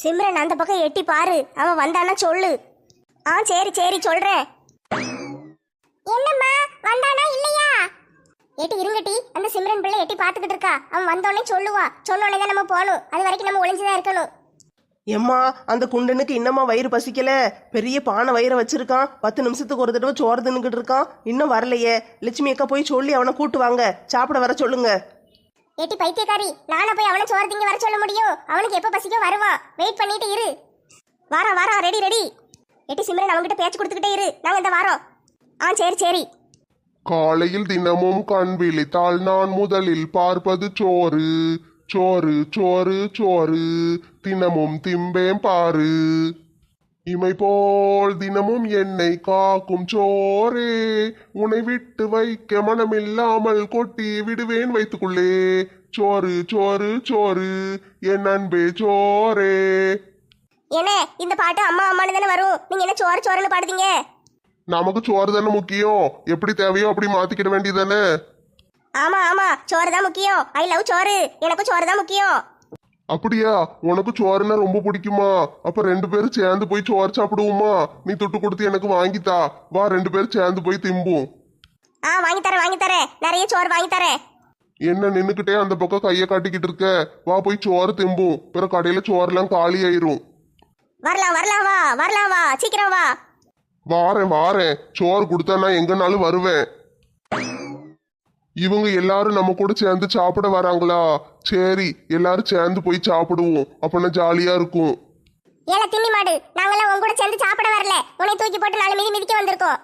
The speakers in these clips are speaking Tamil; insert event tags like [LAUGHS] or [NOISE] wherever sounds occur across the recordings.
சிம்ரன் அந்த பக்கம் எட்டி பாரு. அவன் வந்தானா சொல்லு. ஆ சரி சரி சொல்றேன். என்னம்மா வந்தானா இல்லையா? ஏட்டி இருங்கட்டி அந்த சிம்ரன் பிள்ளை எட்டி பார்த்துக்கிட்டு இருக்கா. அவன் வந்தோடனே சொல்லுவா. சொன்னோடனே தான் நம்ம போகணும். அது வரைக்கும் நம்ம ஒளிஞ்சுதான் இருக்கணும். எம்மா அந்த குண்டனுக்கு இன்னமா வயிறு பசிக்கல. பெரிய பானை வயிறை வச்சிருக்கான். பத்து நிமிஷத்துக்கு ஒரு தடவை சோறு தின்னுக்கிட்டு இருக்கான். இன்னும் வரலையே. லட்சுமி அக்கா போய் சொல்லி அவனை கூட்டு வாங்க. சாப்பிட வர சொல்லுங்க. ஏட்டி பைத்தியக்காரி நானா போய் அவனை சோறு திங்க வர சொல்ல முடியும் அவனுக்கு எப்போ பசிக்கோ வருவான் வெயிட் பண்ணிட்டு இரு. வாரா வாரா ரெடி ரெடி ஏட்டி சிம்ரன் அவன்கிட்ட பேச்சு கொடுத்துக்கிட்டே இரு. நாங்கள் இந்த வாரோம். ஆ சரி சரி. காலையில் தினமும் கண் விழித்தால் நான் முதலில் பார்ப்பது சோறு. சோறு சோறு சோறு. தினமும் திம்பேம் பாரு இமை போல் தினமும் என்னை காக்கும் சோரே உன்னை விட்டு வைக்க மனமில்லாமல் கொட்டி விடுவேன் வைத்துக்குள்ளே. சோறு சோறு சோறு என் அன்பே சோரே என்ன இந்த பாட்டு அம்மா அம்மானு தானே வரும்? நீங்க என்ன சோறு சோறுன்னு பாடுதீங்க? நமக்கு சோறு தானே முக்கியம். எப்படி தேவையோ அப்படி மாத்திக்கிட வேண்டியதானே ஆமா ஆமா சோறு தான் முக்கியம். ஐ லவ் சோறு. எனக்கும் சோறு தான் முக்கியம். அப்படியா? உனக்கு சோறுனா ரொம்ப பிடிக்குமா? அப்ப ரெண்டு பேரும் சேர்ந்து போய் சோறு சாப்பிடுவோமா? நீ துட்டு கொடுத்து எனக்கு வாங்கித்தா வா ரெண்டு பேரும் சேர்ந்து போய் திம்பும். ஆ வாங்கி தரேன் வாங்கி தரேன். நிறைய சோறு வாங்கி தரேன். என்ன நின்னுக்கிட்டே அந்த பக்கம் கையை காட்டிக்கிட்டு இருக்க? வா போய் சோறு திம்பும். பிற கடையில சோறுலாம் காலி ஆயிரும் வரலாம் வரலாம் வா. வரலாம் வா. சீக்கிரம் வா. வாரேன் வாரேன். சோறு கொடுத்தா நான் எங்கனாலும் வருவேன். இவங்க எல்லாரும் நம்ம கூட சேர்ந்து சாப்பிட வராங்களா? சரி எல்லாரும் சேர்ந்து போய் சாப்பிடுவோம். அப்பனா ஜாலியா இருக்கும். ஏல தின்னி மாடு நாங்கெல்லாம் உங்க கூட சேர்ந்து சாப்பிட வரல. உன்னை தூக்கி போட்டு நாலு மீதி மிதிக்க வந்திருக்கோம்.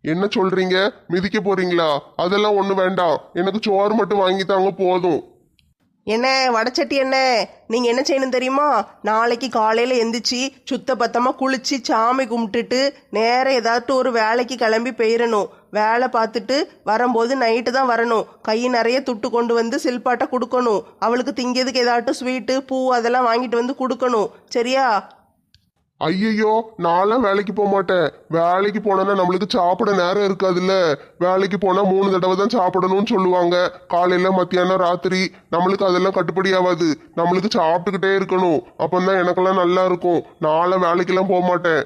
என்ன சொல்றீங்க? மிதிக்க போறீங்களா? அதெல்லாம் ஒண்ணு வேண்டாம். எனக்கு சோறு மட்டும் வாங்கி தாங்க போதும். என்ன வடச்சட்டி என்ன? நீங்க என்ன செய்யணும் தெரியுமா? நாளைக்கு காலையில எந்திரிச்சு சுத்த பத்தமா குளிச்சு சாமி கும்பிட்டுட்டு நேரா ஏதாட்டு ஒரு வேலைக்கு கிளம்பி போயிடணும் வேலை பார்த்துட்டு வரும்போது நைட்டு தான் வரணும். கை நிறைய துட்டு கொண்டு வந்து சில்பாட்டை கொடுக்கணும். அவளுக்கு திங்கிறதுக்கு ஏதாட்டும் ஸ்வீட்டு பூ அதெல்லாம் வாங்கிட்டு வந்து கொடுக்கணும். சரியா? ஐயையோ நான்லாம் வேலைக்கு போக மாட்டேன். வேலைக்கு போனோன்னா நம்மளுக்கு சாப்பிட நேரம் இருக்காதுல்ல. வேலைக்கு போனா மூணு தடவை தான் சாப்பிடணும்னு சொல்லுவாங்க. காலையில மத்தியானம் ராத்திரி. நம்மளுக்கு அதெல்லாம் கட்டுப்படி ஆகாது. நம்மளுக்கு சாப்பிட்டுக்கிட்டே இருக்கணும். அப்பந்தான் எனக்கெல்லாம் நல்லா இருக்கும். நான்லாம் வேலைக்கெல்லாம் போக மாட்டேன்.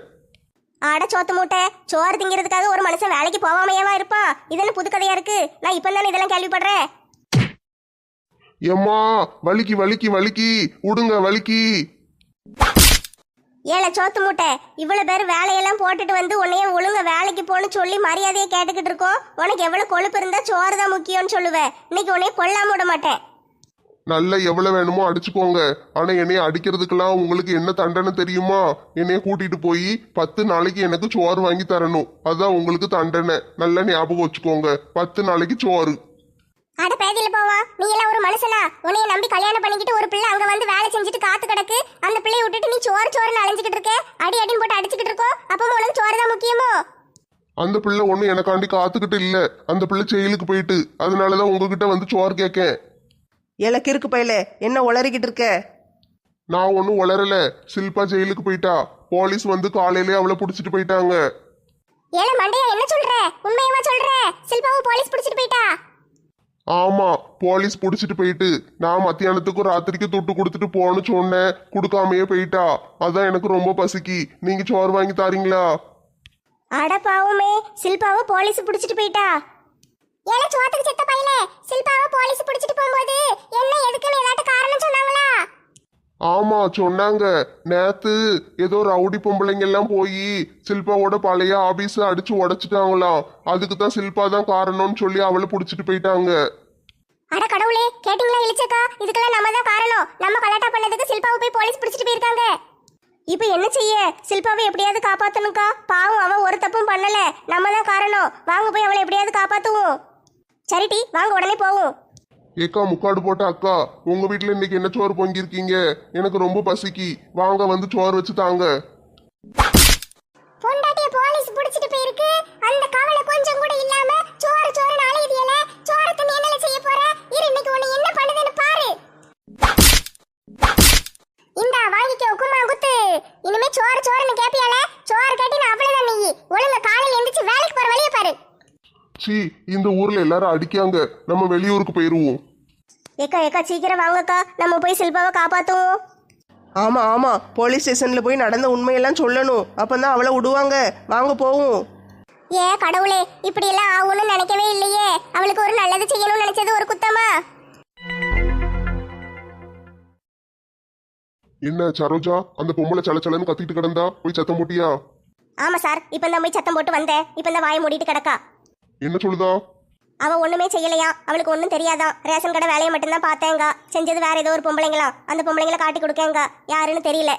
ஆட சோத்து மூட்டை சோறு திங்கிறதுக்காக ஒரு மனுஷன் வேலைக்கு போகாமையாவா இருப்பான்? இதெல்லாம் புது கதையா இருக்கு? நான் இப்போ தானே இதெல்லாம் கேள்விப்படுறேன். எம்மா வலிக்கு வலிக்கு வலிக்கு. விடுங்க வலிக்கு. ஏழை சோத்து மூட்டை இவ்வளவு பேர் வேலையெல்லாம் போட்டுட்டு வந்து உன்னைய ஒழுங்க வேலைக்கு போன்னு சொல்லி மரியாதையை கேட்டுக்கிட்டு இருக்கோம். உனக்கு எவ்வளவு கொழுப்பு இருந்தா சோறு தான் முக்கியம்னு சொல்லுவேன் இன்னைக்கு உன்னைய கொல்லாம விட மாட்டேன். நல்லா எவ்வளவு வேணுமோ அடிச்சுக்கோங்க ஆனா என்னைய அடிக்கிறதுக்கெல்லாம் உங்களுக்கு என்ன தண்டனை தெரியுமா? என்னைய கூட்டிட்டு போய் பத்து நாளைக்கு எனக்கு சோறு வாங்கி தரணும். அதான் உங்களுக்கு தண்டனை. நல்லா ஞாபகம் வச்சுக்கோங்க. பத்து நாளைக்கு சோறு. அட பேதியில போவா. நீ எல்லாம் ஒரு மனுஷனா? உன்னைய நம்பி கல்யாணம் பண்ணிக்கிட்டு ஒரு பிள்ளை அங்க வந்து வேலை செஞ்சுட்டு காத்து கிடக்கு. அந்த பிள்ளைய விட்டுட்டு நீ சோறு சோறுன்னு அலைஞ்சுக்கிட்டு இருக்க. அடி அடின்னு போட்டு அடிச்சுக்கிட்டு இருக்கோம் அப்போ உனக்கு சோறு தான் முக்கியமோ? அந்த பிள்ளை ஒன்றும் எனக்காண்டி காத்துக்கிட்டு இல்ல. அந்த பிள்ளை செயலுக்கு போயிட்டு. அதனாலதான் உங்ககிட்ட வந்து சோறு கேட்கேன் ஏல கிறுக்கு பையல என்ன உளறிக்கிட்டு இருக்க? நான் ஒன்றும் வளரல சில்பா ஜெயிலுக்கு போயிட்டா. போலீஸ் வந்து காலையிலே அவளை பிடிச்சிட்டு போயிட்டாங்க. ஏல மண்டையா என்ன சொல்ற? உண்மையவா சொல்ற? சில்பாவும் போலீஸ் பிடிச்சிட்டு போயிட்டா? ஆமா போலீஸ் புடிச்சிட்டு போயிட்டு. நான் மத்தியானத்துக்கும் ராத்திரிக்கு துட்டு கொடுத்துட்டு போன்னு சொன்னேன். கொடுக்காமயே போயிட்டா. அதான் எனக்கு ரொம்ப பசிக்கு. நீங்க சோறு வாங்கி தாரீங்களா? அட பாவமே சில்பாவை போலீஸ் பிடிச்சிட்டு போயிட்டா? ஏல சோத்துக்கு செத்த பையல சில்பாவை போலீஸ் பிடிச்சிட்டு போகும்போது என்ன எதுக்குன்னு ஏதாட்டு காரணம் சொன்னாங்களா ஆமா சொன்னாங்க. நேத்து ஏதோ ரவுடி பொம்பளைங்க எல்லாம் போய் சில்பாவோட பழைய ஆபீஸ் அடிச்சு உடைச்சிட்டாங்களாம் அதுக்கு தான் சில்பா தான் காரணம்னு சொல்லி அவளை புடிச்சிட்டு போயிட்டாங்க. அட கடவுளே கேட்டிங்களா இளிச்சக்கா? இதுக்கெல்லாம் நம்ம தான் காரணம். நம்ம கலாட்டா பண்ணதுக்கு சில்பாவை போய் போலீஸ் பிடிச்சிட்டு போயிருக்காங்க. இப்போ என்ன செய்ய? சில்பாவை எப்படியாவது காப்பாத்தணும்க்கா? பாவம் அவன் ஒரு தப்பும் பண்ணல. நம்ம தான் காரணம். வாங்க போய் அவளை எப்படியாவது காப்பாத்துவோம். சரிட்டி வாங்க உடனே போவோம். ஏக்கா முக்காடு போட்ட அக்கா உங்க வீட்ல இன்னைக்கு என்ன சோறு பொங்கியிருக்கீங்க? எனக்கு ரொம்ப பசிக்கு. வாங்க வந்து சோறு வச்சு தாங்க. பொண்டாட்டிய போலீஸ் பிடிச்சிட்டு போயிருக்கு. அந்த கவலை கொஞ்சம் கூட இல்லாம சோறு சோறு அலையுதியல சோறு தண்ணி என்னல செய்ய போற. இரு இன்னைக்கு உன்னை என்ன பண்ணுதுன்னு பாரு. இந்தா வாங்கிக்க உக்குமா குத்து. இனிமே சோறு சோறுன்னு கேப்பியால சோறு கேட்டி நான் அவ்வளவுதான் நீ. ஒழுங்கா காலையில எந்திரிச்சு வேலைக்கு போற வழிய பாரு. சீ இந்த ஊர்ல எல்லாரும் அடிக்காங்க. நம்ம வெளியூருக்கு போயிருவோம். ஏக்கா ஏக்கா சீக்கிரம் வாங்கக்கா. நம்ம போய் சில்பாவை காப்பாத்துவோம். ஆமா ஆமா. போலீஸ் ஸ்டேஷன்ல போய் நடந்த உண்மையெல்லாம் சொல்லணும். அப்பதான் அவளை விடுவாங்க. வாங்க போவோம். ஏ கடவுளே இப்படி எல்லாம் ஆகும்னு நினைக்கவே இல்லையே. அவளுக்கு ஒரு நல்லது செய்யணும்னு நினைச்சது ஒரு குத்தமா? என்ன சரோஜா? அந்த பொம்பளை சலச்சலன்னு கத்திட்டு கிடந்தா போய் சத்தம் போட்டியா? ஆமா சார். இப்போ தான் போய் சத்தம் போட்டு வந்தேன். இப்போ தான் வாயை மூடிட்டு கிடக்கா. என்ன சொல்லுதா? அவ ஒண்ணுமே செய்யலையா? அவளுக்கு ஒன்றும் தெரியாதான் ரேஷன் கடை வேலையை மட்டும்தான் பார்த்தேங்க. செஞ்சது வேற ஏதோ ஒரு பொம்பளைங்களா? அந்த பொம்பளைங்களை காட்டி கொடுக்கேங்க. யாருன்னு தெரியல.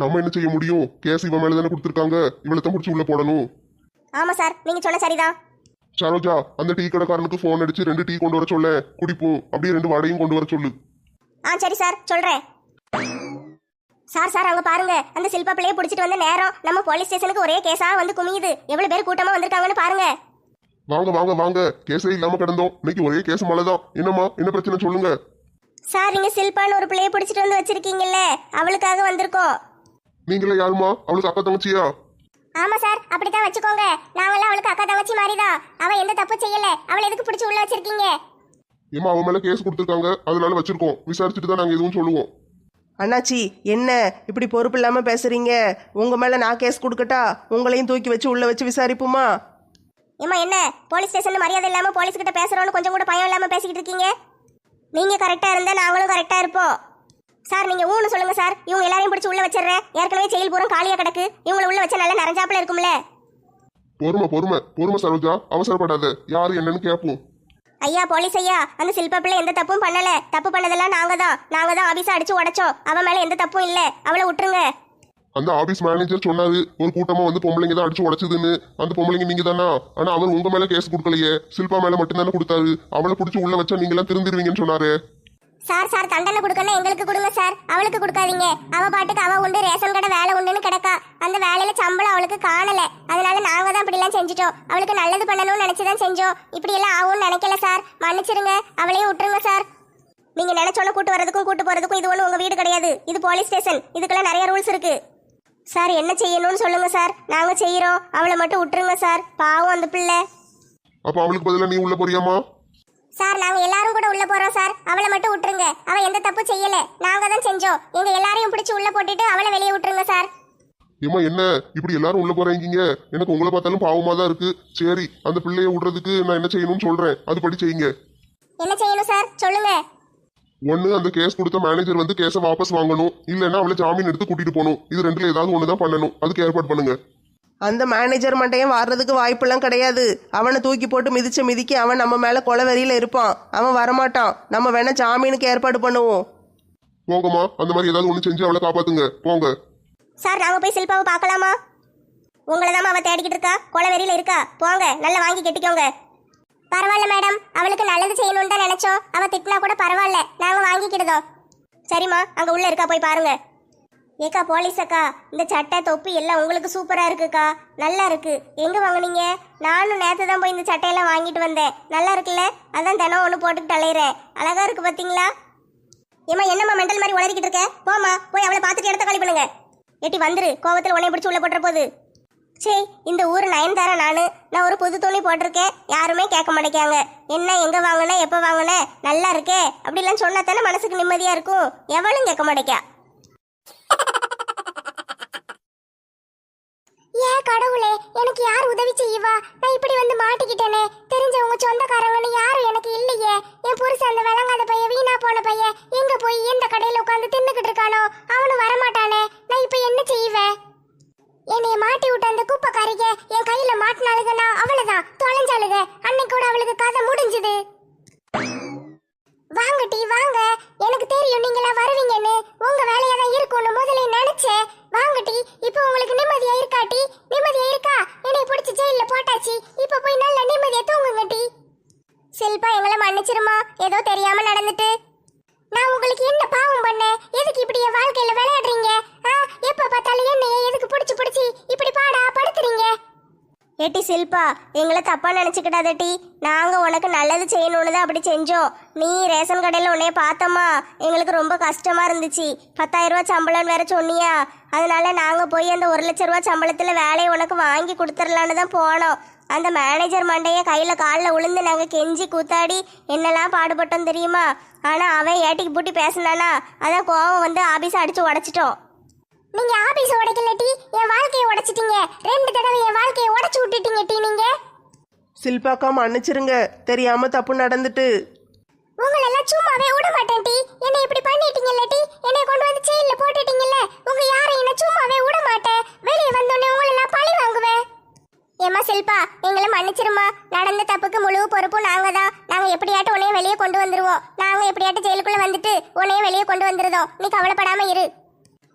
நம்ம என்ன செய்ய முடியும்? கேஸ் இவன் மேல தானே கொடுத்துருக்காங்க. இவளை தான் முடிச்சு உள்ள போடணும். ஆமா சார் நீங்க சொன்ன சரிதான் சரோஜா அந்த டீ கடைக்காரனுக்கு ஃபோன் அடிச்சு ரெண்டு டீ கொண்டு வர சொல்ல. குடிப்போம். அப்படியே ரெண்டு வடையும் கொண்டு வர சொல்லு. ஆ சரி சார் சொல்றேன். சார் சார் அங்க பாருங்க. அந்த சில்பா பிள்ளைய பிடிச்சிட்டு வந்த நேரம் நம்ம போலீஸ் ஸ்டேஷனுக்கு ஒரே கேஸா வந்து குமியுது. எவ்வளவு பேர் கூட்டமா வந்திருக்காங்கன்னு பாருங்க. வாங்க வாங்க வாங்க. கேஸே இல்லாம கிடந்தோம். இன்னைக்கு ஒரே கேஸ் மழைதான். என்னம்மா? என்ன பிரச்சனை சொல்லுங்க? சார் நீங்க சில்பான்னு ஒரு பிள்ளைய பிடிச்சிட்டு வந்து வச்சிருக்கீங்கல்ல. அவளுக்காக வந்திருக்கோம். நீங்களே யாருமா அவளுக்கு அக்கா தங்கச்சியா? ஆமா சார் அப்படித்தான் வச்சுக்கோங்க. நாங்கெல்லாம் அவளுக்கு அக்கா தங்கச்சி மாதிரிதான். அவ எந்த தப்பு செய்யல. அவளை எதுக்கு பிடிச்சி உள்ள வச்சிருக்கீங்க? ஏமா அவன் மேல கேஸ் கொடுத்துருக்காங்க. அதனால வச்சிருக்கோம். விசாரிச்சுட்டு தான் நாங்க எதுவும் சொல்லுவோம். அண்ணாச்சி என்ன? இப்படி பொறுப்பு இல்லாம பேசுறீங்க? உங்க மேல நான் கேஸ் கொடுக்கட்டா உங்களையும் தூக்கி வச்சு உள்ள வச்சு விசாரிப்புமா? ஏமா என்ன? போலீஸ் ஸ்டேஷன்ல மரியாதை இல்லாம போலீஸ் கிட்ட பேசுறோம்னு கொஞ்சம் கூட பயம் இல்லாம பேசிக்கிட்டு இருக்கீங்க? நீங்க கரெக்டா இருந்தா நாங்களும் கரெக்டா இருப்போம். சார் நீங்க ஊன்னு சொல்லுங்க சார். இவங்க எல்லாரையும் பிடிச்சி உள்ள வச்சிடுறேன். ஏற்கனவே ஜெயில் பூரம் காலியா கிடக்கு. இவங்களை உள்ள வச்சா நல்லா நிறைஞ்சாப்புல இருக்கும்ல? பொறுமை பொறுமை. பொறுமை சரோஜா. அவசரப்படாத. யாரு என்னன்னு கேட்போம். ஐயா போலீஸ் ஐயா அந்த சில்பா பிள்ளை எந்த தப்பும் பண்ணல. தப்பு பண்ணதெல்லாம் நாங்க தான் நாங்க தான் ஆபீஸ் அடிச்சு உடைச்சோம். அவன் மேல எந்த தப்பும் இல்ல. அவளை விட்டுருங்க. அந்த ஆபீஸ் மேனேஜர் சொன்னாரு ஒரு கூட்டமா வந்து பொம்பளைங்க தான் அடிச்சு உடைச்சதுன்னு. அந்த பொம்பளைங்க நீங்க தானா? ஆனா அவர் உங்க மேல கேஸ் கொடுக்கலையே. சில்பா மேல மட்டும்தானே கொடுத்தாரு. அவளை பிடிச்சி உள்ள வச்சா நீங்க எல்லாம் திருந்திருவீங்கன்னு சொன்னாரு. சார் சார் தண்டனை கொடுக்கணும் எங்களுக்கு கொடுங்க சார். அவளுக்கு கொடுக்காதீங்க. அவ பாட்டுக்கு அவ உண்டு ரேஷன் கடை வேலை உண்டுன்னு கிடக்கா. அந்த வேலையில சம்பளம் அவளுக்கு காணல. அதனால நாங்க தான் இப்படி எல்லாம் செஞ்சுட்டோம். அவளுக்கு நல்லது பண்ணணும்னு நினைச்சுதான் செஞ்சோம். இப்படி எல்லாம் ஆகும்னு நினைக்கல சார். மன்னிச்சிருங்க. அவளையும் விட்டுருங்க சார். நீங்க நினைச்சோன்னு கூட்டு வரதுக்கும் கூட்டு போறதுக்கும் இது ஒண்ணு உங்க வீடு கிடையாது. இது போலீஸ் ஸ்டேஷன் இதுக்கெல்லாம் நிறைய ரூல்ஸ் இருக்கு. சார் என்ன செய்யணும்னு சொல்லுங்க சார். நாங்க செய்யறோம் அவளை மட்டும் விட்டுருங்க சார். பாவம் அந்த பிள்ளை. அப்ப அவளுக்கு பதிலா நீ உள்ள போறியாமா சார் நாங்க எல்லாரும் கூட உள்ள போறோம் சார். அவளை மட்டும் விட்டுருங்க. அவ எந்த தப்பு செய்யல. நாங்க தான் செஞ்சோம். எங்க எல்லாரையும் பிடிச்சு உள்ள போட்டுட்டு அவளை வெளியே விட்டுருங்க சார். ஏமா என்ன? இப்படி எல்லாரும் உள்ள போறீங்க எனக்கு உங்களை பார்த்தாலும் பாவமா தான் இருக்கு. சரி அந்த பிள்ளைய விடுறதுக்கு நான் என்ன செய்யணும்னு சொல்றேன். அதுபடி செய்யுங்க. என்ன செய்யணும் சார்? சொல்லுங்க. ஒண்ணு அந்த கேஸ் கொடுத்த மேனேஜர் வந்து கேஸை வாபஸ் வாங்கணும். இல்லைன்னா அவளை ஜாமீன் எடுத்து கூட்டிட்டு போகணும். இது ரெண்டுல ஏதாவது ஒன்று தான் பண்ணணும். அதுக்கு ஏற்பாடு பண்ணுங்க. அந்த மேனேஜர் மண்டையும் வர்றதுக்கு வாய்ப்பெல்லாம் கிடையாது. அவனை தூக்கி போட்டு மிதிச்ச மிதிக்கு அவன் நம்ம மேல கொலவெறியில இருப்பான். அவன் வரமாட்டான். நம்ம வேணா ஜாமீனுக்கு ஏற்பாடு பண்ணுவோம். போங்கம்மா. அந்த மாதிரி ஏதாவது ஒன்று செஞ்சு அவளை காப்பாத்துங்க. போங்க. சார் நாங்க போய் சில்பாவை பார்க்கலாமா? உங்களை தான் அவ தேடிக்கிட்டு இருக்கா? கொலவெறியில இருக்கா? போங்க. நல்லா வாங்கி கட்டிக்கோங்க. பரவாயில்ல மேடம் அவளுக்கு நல்லது செய்யணும்னு தான் நினைச்சோம். அவ திட்டினா கூட பரவாயில்ல நாங்க வாங்கிக்கிடுதோம் சரிம்மா அங்க உள்ள இருக்கா போய் பாருங்க. ஏக்கா போலீஸ் அக்கா இந்த சட்டை தொப்பி எல்லாம் உங்களுக்கு சூப்பரா இருக்குக்கா. நல்லா இருக்கு. எங்க வாங்குனீங்க? நானும் நேத்து தான் போய் இந்த சட்டையெல்லாம் வாங்கிட்டு வந்தேன். நல்லா இருக்குல்ல? அதான் தினம் ஒன்று போட்டுக்கிட்டு அலையிறேன். அழகா இருக்கு பாத்தீங்களா? ஏமா என்னம்மா மெண்டல் மாதிரி உளறிக்கிட்டு இருக்க? போமா போய் அவளை பார்த்துட்டு இடத்த காலி பண்ணுங்க. எட்டி வந்துரு. கோவத்தில் உன்னை பிடிச்சி உள்ள போட்டுற போகுது சே இந்த ஊர் நயன்தாரா நானு. நான் ஒரு புது துணி போட்டிருக்கேன். யாருமே கேட்க மாட்டேங்காங்க என்ன எங்க வாங்கின எப்போ வாங்கின? நல்லா இருக்கே. அப்படிலாம் சொன்னா தானே மனசுக்கு நிம்மதியா இருக்கும். எவளும் கேட்க மாட்டேக்கா. ஏன் கடவுளே எனக்கு யார் உதவி செய்வா? நான் இப்படி வந்து மாட்டிக்கிட்டேனே. தெரிஞ்சவங்க சொந்தக்காரங்கன்னு யாரும் எனக்கு இல்லையே. என் புருஷன் அந்த விளங்காத பையன் வீணா போன பையன் எங்க போய் எந்த கடையில உட்காந்து தின்னுக்கிட்டு இருக்கானோ? அவனும் வரமாட்டானே. நான் இப்ப என்ன செய்வேன்? என்னைய மாட்டி விட்ட அந்த குப்பைக்காரிக என் கையில மாட்டினாளுகனா அவ்வளவுதான் தொலைஞ்சாளுக. அன்னைக்கு கூட அவளுக்கு கதை முடிஞ்சுது. வாங்க டி வாங்க. எனக்கு தெரியும் நீங்களா வருவீங்கன்னு. உங்க வேலையா தான் இருக்கும்னு முதல்ல நினைச்சேன். வாங்க டி இப்போ உங்களுக்கு நிம்மதியா இருக்கா டி? நிம்மதியா இருக்கா? என்னை பிடிச்சி ஜெயில போட்டாச்சு. இப்போ போய் நல்ல நிம்மதியா தூங்குங்க டி. செல்பா எங்களை மன்னிச்சிருமா? ஏதோ தெரியாம நடந்துட்டு. நான் உங்களுக்கு என்ன பாவம் பண்ணேன்? எதுக்கு இப்படி என் வாழ்க்கையில விளையாடுறீங்க? பார்த்தாலும் என்னைய எதுக்கு பிடிச்சி பிடிச்சி இப்படி பாடா படுத்துறீங்க? ஏட்டி சில்பா எங்களை தப்பா நினைச்சுக்கிட்டாத டி. நாங்க உனக்கு நல்லது செய்யணும்னு தான் அப்படி செஞ்சோம். நீ ரேஷன் கடையில் உன்னைய பார்த்தோமா எங்களுக்கு ரொம்ப கஷ்டமா இருந்துச்சு. பத்தாயிரம் ரூபாய் சம்பளம் வேற சொன்னியா. அதனால நாங்க போய் அந்த ஒரு லட்ச ரூபாய் சம்பளத்துல வேலையை உனக்கு வாங்கி கொடுத்துடலான்னு தான் போனோம். அந்த மேனேஜர் மண்டையை கையில் காலில் உளுந்து நாங்கள் கெஞ்சி கூத்தாடி என்னெல்லாம் பாடுபட்டோம் தெரியுமா? ஆனால் அவன் ஏட்டிக்கு பூட்டி பேசினானா அதான் கோவம் வந்து ஆபீஸ் அடித்து உடச்சிட்டோம். நீங்க ஆபீஸ் உடைக்கல டி. என் வாழ்க்கையை உடைச்சிட்டீங்க. ரெண்டு தடவை என் வாழ்க்கையை உடைச்சு விட்டுட்டீங்க டி நீங்க. சில்பாக்கா மன்னிச்சிருங்க. தெரியாம தப்பு நடந்துட்டு. உங்களை எல்லாம் சும்மாவே விட மாட்டேன் டி. என்னை இப்படி பண்ணிட்டீங்கல்ல டி? என்னை கொண்டு வந்து ஜெயில போட்டுட்டீங்கல்ல? உங்க யாரையும் என்ன சும்மாவே விட மாட்டேன் வெளியே வந்தோடனே உங்களை நான் பழி வாங்குவேன். ஏமா சில்பா எங்களை மன்னிச்சிருமா நடந்த தப்புக்கு முழு பொறுப்பும் நாங்க தான். நாங்க எப்படியாட்டும் உன்னைய வெளியே கொண்டு வந்துருவோம். நாங்க எப்படியாட்டும் ஜெயிலுக்குள்ள வந்துட்டு உன்னைய வெளியே கொண்டு வந்துருதோம். நீ கவலைப்படாம இரு.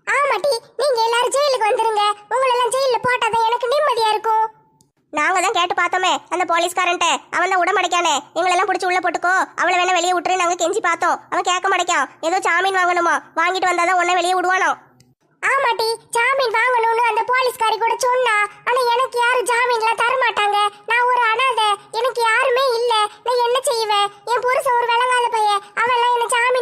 ஆமாட்டி நீங்க எல்லாரும் ஜெயிலுக்கு வந்துருங்க. உங்களை எல்லாம் ஜெயில போட்டாதான் எனக்கு நிம்மதியா இருக்கும். நாங்க தான் கேட்டு பார்த்தோமே அந்த போலீஸ்காரன்ட்ட. அவன் தான் உடமடைக்கானே. எங்களெல்லாம் பிடிச்சி உள்ள போட்டுக்கோ. அவளை வேணா வெளியே விட்டுரு நாங்க கெஞ்சி பார்த்தோம். அவன் கேட்க மாட்டேக்கான். ஏதோ ஜாமீன் வாங்கணுமா? வாங்கிட்டு வந்தாதான் உன்னை வெளியே விடுவானோ? ஆமாட்டி ஜாமீன் வாங்கணும்னு அந்த போலீஸ்காரி கூட சொன்னா ஆனா எனக்கு யாரும் ஜாமீன்லாம் தர மாட்டாங்க நான் ஒரு அனாதை. எனக்கு யாருமே இல்ல. நான் என்ன செய்வேன்? என் புருஷன் ஒரு விளங்காத பையன். அவன் என்ன ஜாமீன்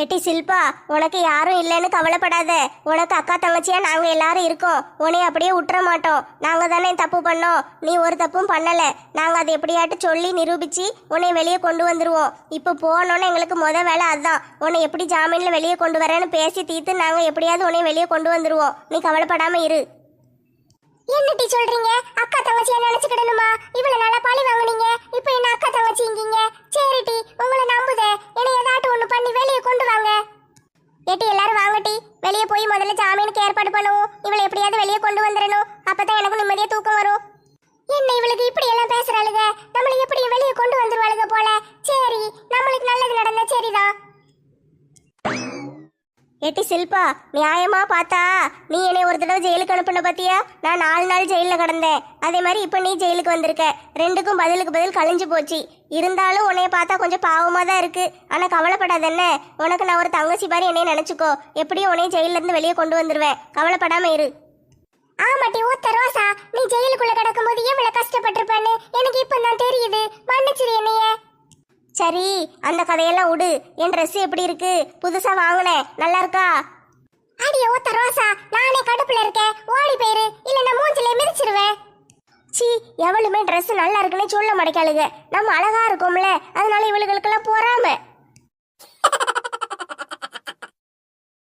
ஏட்டி சில்பா உனக்கு யாரும் இல்லைன்னு கவலைப்படாத. உனக்கு அக்கா தங்கச்சியா நாங்க எல்லாரும் இருக்கோம். உன்னை அப்படியே விட்டுற மாட்டோம். நாங்க தானே தப்பு பண்ணோம். நீ ஒரு தப்பும் பண்ணல. நாங்க அதை எப்படியாட்டு சொல்லி நிரூபிச்சு உன்னை வெளியே கொண்டு வந்துருவோம். இப்போ போனோன்னு எங்களுக்கு முத வேலை அதுதான் உன்னை எப்படி ஜாமீன்ல வெளியே கொண்டு வரேன்னு பேசி தீர்த்து நாங்க எப்படியாவது உன்னை வெளியே கொண்டு வந்துருவோம். நீ கவலைப்படாம இரு. என்னட்டி சொல்றீங்க? அக்கா தங்கச்சியா நினைச்சுக்கிடணுமா? இவ்வளவு நாளா பழி வாங்குனீங்க. இப்போ என்ன அக்கா தங்கச்சிங்கீங்க சரிட்டி உங்களை நம்புதே. என்ன ஏதாட்டும் ஒண்ணு பண்ணி வெளியே கொண்டு வாங்க. ஏட்டி எல்லாரும் வாங்கட்டி. வெளியே போய் முதல்ல ஜாமீனுக்கு ஏற்பாடு பண்ணுவோம். இவளை எப்படியாவது வெளியே கொண்டு வந்துடணும். அப்பதான் எனக்கு நிம்மதியா தூக்கம் வரும். என்ன இவளுக்கு இப்படி எல்லாம் பேசுறாளுங்க நம்மளை எப்படி வெளியே கொண்டு வந்துருவாளுங்க போல. சரி நம்மளுக்கு நல்லது நடந்தா சரிதான். ஏட்டி சில்பா நியாயமா பார்த்தா? நீ என்னை ஒரு தடவை ஜெயிலுக்கு அனுப்புன பத்தியா? நான் நாலு நாள் ஜெயிலில் கிடந்தேன். அதே மாதிரி இப்போ நீ ஜெயிலுக்கு வந்திருக்க. ரெண்டுக்கும் பதிலுக்கு பதில் கழிஞ்சு போச்சு. இருந்தாலும் உன்னைய பார்த்தா கொஞ்சம் பாவமாக தான் இருக்கு. ஆனால் கவலைப்படாத என்ன? உனக்கு நான் ஒரு தங்கச்சி மாதிரி என்னைய நினச்சிக்கோ. எப்படியும் உன்னைய ஜெயிலேருந்து வெளியே கொண்டு வந்துருவேன். கவலைப்படாம இரு. ஆமாட்டி ஊத்த ரோசா நீ ஜெயிலுக்குள்ள கிடக்கும்போது எவ்வளவு கஷ்டப்பட்டிருப்பேன்னு? எனக்கு இப்போ தான் தெரியுது. மன்னிச்சிரு என்னைய. சரி அந்த கதையெல்லாம் விடு என் Dress எப்படி இருக்கு? புதுசா வாங்கினேன் நல்லா இருக்கா? அடிய ஊத்த ரோசா நானே கடுப்புல இருக்கேன். ஓடி போயிரு இல்ல நான் மூஞ்சில மிதிச்சிருவேன். சி எவளுமே Dress நல்லா இருக்குன்னு சொல்ல மாட்டேக்காளுங்க நம்ம அழகா இருக்கோம்ல அதனால இவளுகளுக்கெல்லாம் போறாம. [LAUGHS]